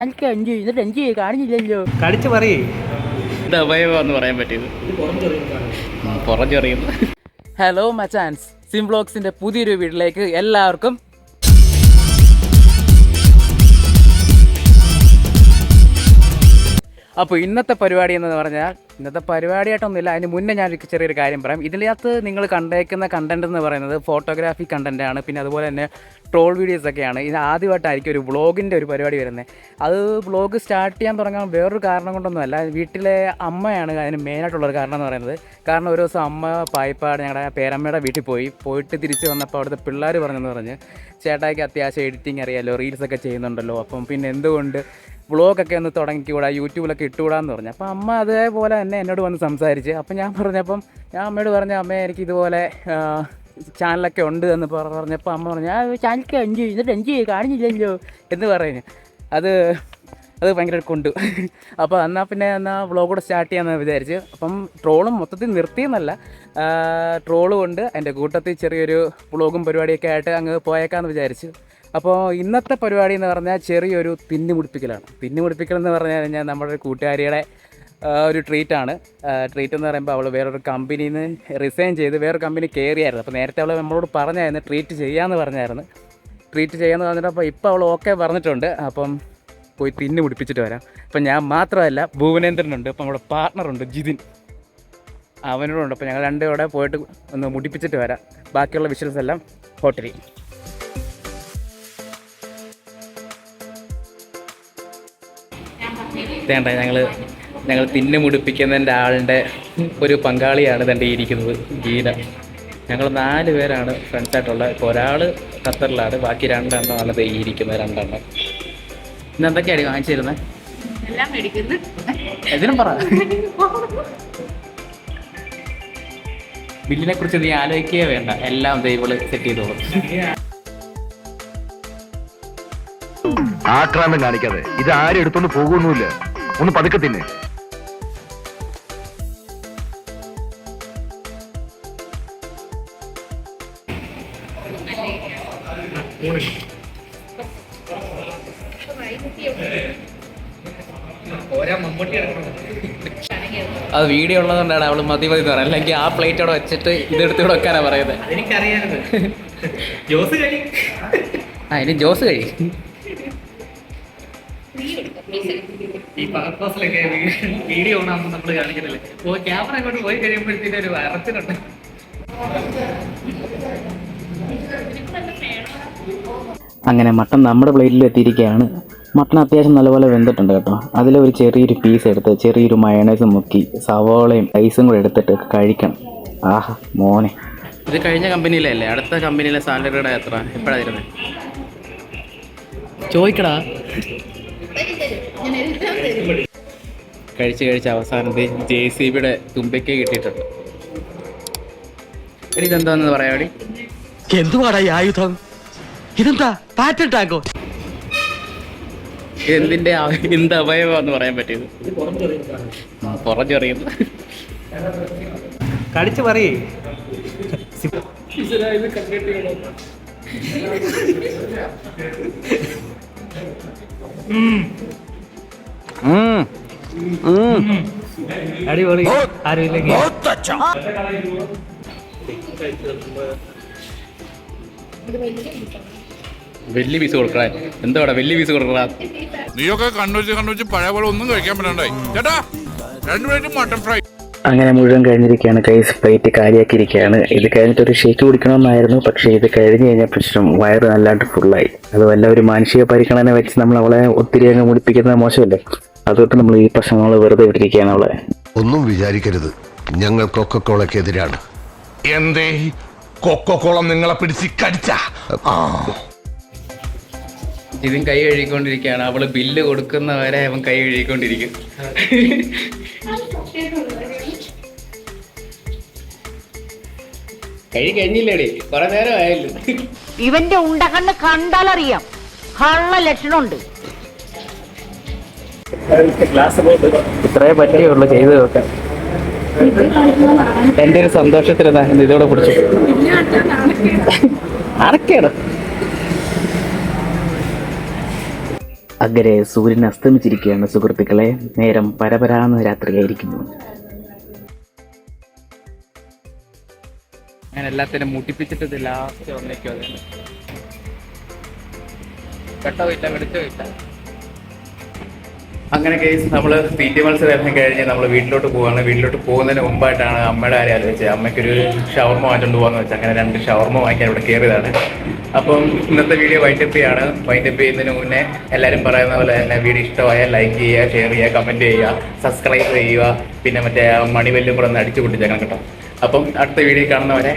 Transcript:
എനിക്ക് എൻജി എന്നിട്ട് എൻജി കാണിച്ചില്ലല്ലോ കടിച്ചു പറയേ ഇത് അവയവമെന്ന് പറയാൻ പറ്റിയത്. പുറഞ്ഞെറിയുന്നു ഹലോ മച്ചാൻസ് സിംബ്ലോക്സിന്റെ പുതിയൊരു വീട്ടിലേക്ക് എല്ലാവർക്കും അപ്പോൾ ഇന്നത്തെ പരിപാടി എന്ന് പറഞ്ഞാൽ ഇന്നത്തെ പരിപാടിയായിട്ടൊന്നുമില്ല. അതിന് മുന്നേ ഞാൻ ചെറിയൊരു കാര്യം പറയാം. ഇതിനകത്ത് നിങ്ങൾ കണ്ടേക്കുന്ന കണ്ടന്റ് എന്ന് പറയുന്നത് ഫോട്ടോഗ്രാഫി കണ്ടന്റ് ആണ്. പിന്നെ അതുപോലെ തന്നെ ട്രോൾ വീഡിയോസ് ഒക്കെയാണ്. ഇത് ആദ്യമായിട്ടായിരിക്കും ഒരു വ്ളോഗിന്റെ ഒരു പരിപാടി വരുന്നത്. അത് വ്ളോഗ് സ്റ്റാർട്ട് ചെയ്യാൻ തുടങ്ങാൻ വേറൊരു കാരണം കൊണ്ടൊന്നുമല്ല. വീട്ടിലെ അമ്മയാണ് അതിന് മെയിനായിട്ടുള്ളൊരു കാരണം എന്ന് പറയുന്നത്. കാരണം ഒരു ദിവസം അമ്മ പായ്പാട് ഞങ്ങളുടെ പേരമ്മയുടെ വീട്ടിൽ പോയി. പോയിട്ട് തിരിച്ച് വന്നപ്പോൾ അവിടുത്തെ പിള്ളേർ പറഞ്ഞെന്ന് പറഞ്ഞ് ചേട്ടായിക്ക് അത്യാവശ്യം എഡിറ്റിംഗ് അറിയാമല്ലോ റീൽസൊക്കെ ചെയ്യുന്നുണ്ടല്ലോ. അപ്പം പിന്നെ എന്തുകൊണ്ട് വ്ളോഗൊക്കെ ഒന്ന് തുടങ്ങിക്കൂടാ യൂട്യൂബിലൊക്കെ ഇട്ടുകൂടാന്ന് പറഞ്ഞു. അപ്പോൾ അമ്മ അതേപോലെ തന്നെ എന്നോട് വന്ന് സംസാരിച്ച്. അപ്പം ഞാൻ പറഞ്ഞപ്പം ഞാൻ അമ്മയോട് പറഞ്ഞ അമ്മ എനിക്ക് ഇതുപോലെ ചാനലൊക്കെ ഉണ്ട് എന്ന് പറഞ്ഞപ്പോൾ അമ്മ പറഞ്ഞു ആ ചാനലൊക്കെ അഞ്ച് എന്നിട്ട് അഞ്ച് കാണിച്ചില്ലല്ലോ എന്ന് പറഞ്ഞു അത് അത് ഭയങ്കര കൊണ്ടു. അപ്പോൾ എന്നാൽ പിന്നെ എന്നാൽ വ്ളോഗ് കൂടെ സ്റ്റാർട്ട് ചെയ്യാമെന്ന് വിചാരിച്ച്. അപ്പം ട്രോളും മൊത്തത്തിൽ നിർത്തിയെന്നല്ല. ട്രോളും ഉണ്ട്. എന്റെ കൂട്ടത്തിൽ ചെറിയൊരു വ്ളോഗും പരിപാടിയൊക്കെ ആയിട്ട് അങ്ങ് പോയേക്കാമെന്ന് വിചാരിച്ചു. അപ്പോൾ ഇന്നത്തെ പരിപാടി എന്ന് പറഞ്ഞാൽ ചെറിയൊരു തിന്നു മുടിപ്പിക്കലാണ് തിന്നു മുടിപ്പിക്കൽ എന്ന് പറഞ്ഞു കഴിഞ്ഞാൽ നമ്മുടെ ഒരു കൂട്ടുകാരിയുടെ ഒരു ട്രീറ്റാണ് ട്രീറ്റ് എന്ന് പറയുമ്പോൾ അവൾ വേറൊരു കമ്പനിയിൽ നിന്ന് റിസൈൻ ചെയ്ത് വേറൊരു കമ്പനി കയറിയായിരുന്നു. അപ്പോൾ നേരത്തെ അവൾ നമ്മളോട് പറഞ്ഞായിരുന്നു ട്രീറ്റ് ചെയ്യാമെന്ന് പറഞ്ഞായിരുന്നു. ട്രീറ്റ് ചെയ്യാമെന്ന് പറഞ്ഞിട്ട് അപ്പോൾ ഇപ്പോൾ അവൾ ഓക്കെ പറഞ്ഞിട്ടുണ്ട്. അപ്പം പോയി തിന്നു മുടിപ്പിച്ചിട്ട് വരാം. അപ്പം ഞാൻ മാത്രമല്ല ഭുവനേന്ദ്രനുണ്ട്. അപ്പം നമ്മുടെ പാർട്ണറുണ്ട് ജിതിൻ. അവനോടുണ്ട്. അപ്പോൾ ഞങ്ങൾ രണ്ടുകൂടെ പോയിട്ട് ഒന്ന് മുടിപ്പിച്ചിട്ട് വരാം. ബാക്കിയുള്ള വിഷ്വൽസ് എല്ലാം ഹോട്ടലിൽ. വേണ്ട ഞങ്ങൾ ഞങ്ങൾ തിന്നു മുടിപ്പിക്കുന്നതിന്റെ ആളിന്റെ ഒരു പങ്കാളിയാണ് തന്റെ ഇരിക്കുന്നത് ഗീത. ഞങ്ങൾ നാല് പേരാണ് ഫ്രണ്ട്സായിട്ടുള്ളത് ഇപ്പോൾ ഒരാൾ ഖത്തറിലാണ് ബാക്കി രണ്ടെണ്ണമാണ് ദൈ ഇരിക്കുന്നത് രണ്ടെണ്ണം. ഇന്ന് എന്തൊക്കെയാണ് വാങ്ങിച്ചു തരുന്നത് എല്ലാം മേടിക്കുന്നു. ഇതിനും പറ. ബില്ലിനെ കുറിച്ച് നീ ആലോചിക്കുകയേ വേണ്ട. എല്ലാം ദൈവൾ സെറ്റ് ചെയ്തോളും. ആക്രാന്തം കാണിക്കാതെ. ഇത് ആരും എടുത്തോണ്ട് പോകുന്നില്ല ഒന്ന് പതുക്കെ തിന്നെ. അത് വീഡിയോ ഉള്ളതുകൊണ്ടാണ് അവൾ മതി മതി എന്ന് പറയുന്നത്. അല്ലെങ്കിൽ ആ പ്ലേറ്റ് അവിടെ വെച്ചിട്ട് ഇതെടുത്ത് ഇവിടെ വെക്കാനാ പറയുന്നത്. ജോസ് കഴി. ആ ഇനി ജോസ് കഴി. ഈ പർപ്പസിലൊക്കെ വീഡിയോ ഓൺ ആകുമ്പോൾ നമ്മൾ കാണിക്കുന്നില്ലേ ഓ ക്യാമറ ഇങ്ങോട്ട് പോയി കഴിയുമ്പോഴത്തേക്കും ഒരു വരത്തിനുണ്ട് അങ്ങനെ മട്ടൺ നമ്മുടെ പ്ലേറ്റിൽ എത്തിയിരിക്കുകയാണ് മട്ടൺ അത്യാവശ്യം നല്ലപോലെ വെന്തിട്ടുണ്ട് കേട്ടോ. അതിൽ ഒരു ചെറിയൊരു പീസ് എടുത്ത് ചെറിയൊരു മയണൈസും മുക്കി സവോളയും ഐസും കൂടെ എടുത്തിട്ട് കഴിക്കണം. ആഹാ മോനെ. ഇത് കഴിഞ്ഞ കമ്പനിയിലല്ലേ? അടുത്ത കമ്പനിയിലെ സാലറിയുടെ എത്ര? എപ്പോഴായിരുന്നു ചോദിക്കടാ. കഴിച്ച് കഴിച്ച് അവസാനം ജെ സി ബിയുടെ തുമ്പയ്ക്ക് കിട്ടിയിട്ടുണ്ട്. ഇതെന്താന്ന് പറയാടി എന്തുവാടാ ഈ ആയുധം? ഇതെന്താ? പാറ്റൻ ടാങ്കോ എന്തിന്റെ എന്ത് അവയവാന്ന് പറയാൻ പറ്റിയത്? പുറഞ്ഞെറിയുന്നു കടിച്ചു പറയേ. അടിപൊളി. ആരും ഇല്ലെങ്കിൽ വലിയ പീസ് കൊടുക്കണേ. എന്താ വലിയ പീസ് കൊടുക്കണ? നീയൊക്കെ കണ്ണൂച്ച് കണ്ണൂച്ച് പഴയ പോലെ ഒന്നും കഴിക്കാൻ പറ്റണ്ടായി ചേട്ടാ രണ്ട് പ്ലേറ്റ് മട്ടൺ ഫ്രൈ അങ്ങനെ മുഴുവൻ കഴിഞ്ഞിരിക്കുകയാണ്. കൈസ് പ്ലേറ്റ് കാലിയാക്കിയിരിക്കുകയാണ്. ഇത് കഴിഞ്ഞിട്ട് ഒരു ഷേക്ക് കുടിക്കണമെന്നായിരുന്നു. പക്ഷേ ഇത് കഴിഞ്ഞ് കഴിഞ്ഞ പ്രശ്നം വയറ് നല്ലാണ്ട് ഫുള്ളായി അതുമല്ല വല്ല ഒരു മാനുഷിക പരിഗണന വെച്ച് നമ്മൾ അവളെ ഒത്തിരി അങ്ങ് മുടിപ്പിക്കുന്നത് മോശമല്ലേ? അതുകൊണ്ട് നമ്മൾ ഈ പ്രശ്നങ്ങൾ വെറുതെ വിട്ടിരിക്കുകയാണ് അവളെ. ഒന്നും വിചാരിക്കരുത്. ഞങ്ങൾ കൊക്കക്കോളക്കെതിരാണ്. എന്തേ? കൊക്കോളം നിങ്ങളെ പിടിച്ച് കടിച്ച. ഇതിൻ കൈ കഴുകിക്കൊണ്ടിരിക്കുകയാണ്. അവൾ ബില്ല് കൊടുക്കുന്നവരെ അവൻ കൈ കഴുകിക്കൊണ്ടിരിക്കും. കഴി കഴിഞ്ഞില്ലേടി കൊറേ നേരം ആയല്ലോ ഇവന്റെ ഉണ്ടകണ്ണ് കണ്ടാലറിയാം. കള്ള ലക്ഷണമുണ്ട്. ഇത്രേ പറ്റിയുള്ളൂ ചെയ്തു നോക്കാൻ എന്റെ ഒരു ഇത് ഇതോടെ പിടിച്ചു. അനക്കേണ് അങ്ങനെ സൂര്യൻ അസ്തമിച്ചിരിക്കുകയാണ് സുഹൃത്തുക്കളെ. നേരം പരപരാന്ന് രാത്രിയായിരിക്കുന്നു. ഞാൻ എല്ലാത്തിനും മുട്ടിപ്പിച്ചിട്ട് ലാസ്റ്റ് വന്നേക്കും അത് വെട്ടോ ഇല്ല വെളിച്ചോ ഇല്ല. അങ്ങനെ കേസ് നമ്മൾ പി ടി മത്സരം കഴിഞ്ഞ് നമ്മൾ വീട്ടിലോട്ട് പോവാണ്. വീട്ടിലോട്ട് പോകുന്നതിന് മുമ്പായിട്ടാണ് അമ്മയുടെ കാര്യം ആലോചിച്ചത്. അമ്മയ്ക്കൊരു ഷവർമ വാങ്ങിച്ചുകൊണ്ട് പോകാന്ന് വെച്ചാൽ അങ്ങനെ രണ്ട് ഷവർമ വാങ്ങിക്കാൻ ഇവിടെ കയറിയതാണ് അപ്പം ഇന്നത്തെ വീഡിയോ വൈൻഡപ്പ് ചെയ്യാണ് വൈൻഡപ്പ് ചെയ്യുന്നതിന് മുന്നേ എല്ലാവരും പറയുന്ന പോലെ തന്നെ വീഡിയോ ഇഷ്ടമായ ലൈക്ക് ചെയ്യുക ഷെയർ ചെയ്യുക കമന്റ് ചെയ്യുക സബ്സ്ക്രൈബ് ചെയ്യുക. പിന്നെ മറ്റേ മണിവെല്ലും കൂടെ ഒന്ന് അടിച്ചു പൊട്ടിച്ചേക്കണം കേട്ടോ. അപ്പം അടുത്ത വീഡിയോ കാണുന്നവരെ